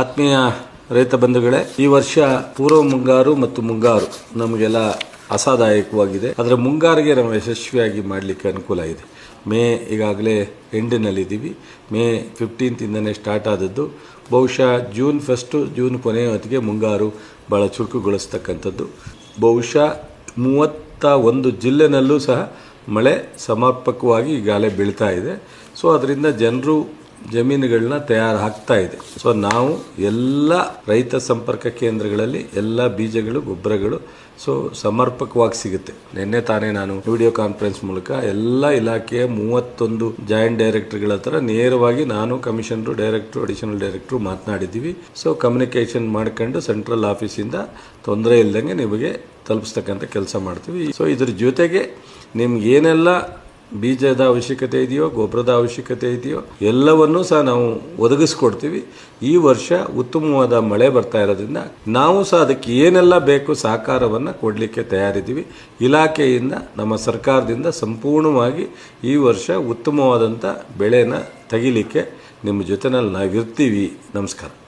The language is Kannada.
ಆತ್ಮೀಯ ರೈತ ಬಂಧುಗಳೇ, ಈ ವರ್ಷ ಪೂರ್ವ ಮುಂಗಾರು ಮತ್ತು ಮುಂಗಾರು ನಮಗೆಲ್ಲ ಅಸಾದಾಯಕವಾಗಿದೆ ಅದರ ಮುಂಗಾರಿಗೆ ನಾವು ಯಶಸ್ವಿಯಾಗಿ ಮಾಡಲಿಕ್ಕೆ ಅನುಕೂಲ ಇದೆ. ಮೇ ಈಗಾಗಲೇ ಎಂಡಿನಲ್ಲಿದ್ದೀವಿ. ಮೇ ಫಿಫ್ಟೀನ್ತಿಂದನೇ ಸ್ಟಾರ್ಟ್ ಆದದ್ದು. ಬಹುಶಃ ಜೂನ್ ಫಸ್ಟು ಜೂನ್ ಕೊನೆಯ ಹೊತ್ತಿಗೆ ಮುಂಗಾರು ಭಾಳ ಚುರುಕುಗೊಳಿಸ್ತಕ್ಕಂಥದ್ದು. ಬಹುಶಃ ಮೂವತ್ತ ಒಂದು ಜಿಲ್ಲೆನಲ್ಲೂ ಸಹ ಮಳೆ ಸಮರ್ಪಕವಾಗಿ ಈಗಾಗಲೇ ಬೀಳ್ತಾ ಇದೆ. ಸೊ ಅದರಿಂದ ಜನರು ಜಮೀನುಗಳನ್ನ ತಯಾರು ಆಗ್ತಾ ಇದೆ. ಸೊ ನಾವು ಎಲ್ಲ ರೈತ ಸಂಪರ್ಕ ಕೇಂದ್ರಗಳಲ್ಲಿ ಎಲ್ಲ ಬೀಜಗಳು, ಗೊಬ್ಬರಗಳು ಸೊ ಸಮರ್ಪಕವಾಗಿ ಸಿಗುತ್ತೆ. ನಿನ್ನೆ ತಾನೇ ನಾನು ವಿಡಿಯೋ ಕಾನ್ಫರೆನ್ಸ್ ಮೂಲಕ ಎಲ್ಲ ಇಲಾಖೆಯ ಮೂವತ್ತೊಂದು ಜಾಯಿಂಟ್ ಡೈರೆಕ್ಟರ್ಗಳ ಹತ್ರ ನೇರವಾಗಿ ನಾನು ಕಮಿಷನರು, ಡೈರೆಕ್ಟ್ರು, ಅಡಿಷನಲ್ ಡೈರೆಕ್ಟ್ರು ಮಾತನಾಡಿದ್ದೀವಿ. ಸೊ ಕಮ್ಯುನಿಕೇಷನ್ ಮಾಡ್ಕೊಂಡು ಸೆಂಟ್ರಲ್ ಆಫೀಸಿಂದ ತೊಂದರೆ ಇಲ್ದಂಗೆ ನಿಮಗೆ ತಲುಪಿಸ್ತಕ್ಕಂಥ ಕೆಲಸ ಮಾಡ್ತೀವಿ. ಸೊ ಇದ್ರ ಜೊತೆಗೆ ನಿಮ್ಗೆ ಏನೆಲ್ಲ ಬೀಜದ ಅವಶ್ಯಕತೆ ಇದೆಯೋ, ಗೊಬ್ಬರದ ಅವಶ್ಯಕತೆ ಇದೆಯೋ, ಎಲ್ಲವನ್ನೂ ಸಹ ನಾವು ಒದಗಿಸ್ಕೊಡ್ತೀವಿ. ಈ ವರ್ಷ ಉತ್ತಮವಾದ ಮಳೆ ಬರ್ತಾ ಇರೋದ್ರಿಂದ ನಾವು ಸಹ ಅದಕ್ಕೆ ಏನೆಲ್ಲ ಬೇಕು ಸಹಕಾರವನ್ನು ಕೊಡಲಿಕ್ಕೆ ತಯಾರಿದ್ದೀವಿ. ಇಲಾಖೆಯಿಂದ, ನಮ್ಮ ಸರ್ಕಾರದಿಂದ ಸಂಪೂರ್ಣವಾಗಿ ಈ ವರ್ಷ ಉತ್ತಮವಾದಂಥ ಬೆಳೆನ ತೆಗಿಲಿಕ್ಕೆ ನಿಮ್ಮ ಜೊತೆನಲ್ಲಿ ನಾವಿರ್ತೀವಿ ನಮಸ್ಕಾರ.